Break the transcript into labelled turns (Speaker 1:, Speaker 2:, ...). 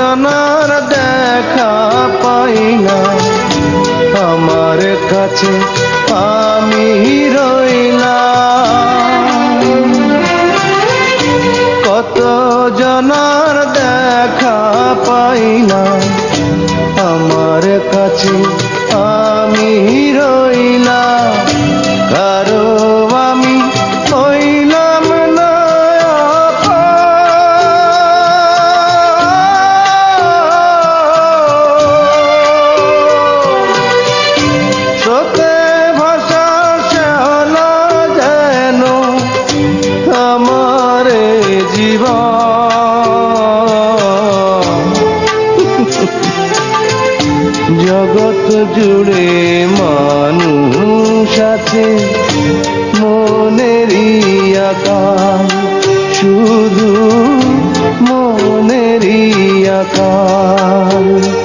Speaker 1: জনার দেখা পাই না। আমার কাছে আমি রইলাম। কত জানার দেখা পাই না। আমার কাছে জীবন। জগৎ জুড়ে মানুষ আছে মনেরই আকার শুধু মনেরই আকার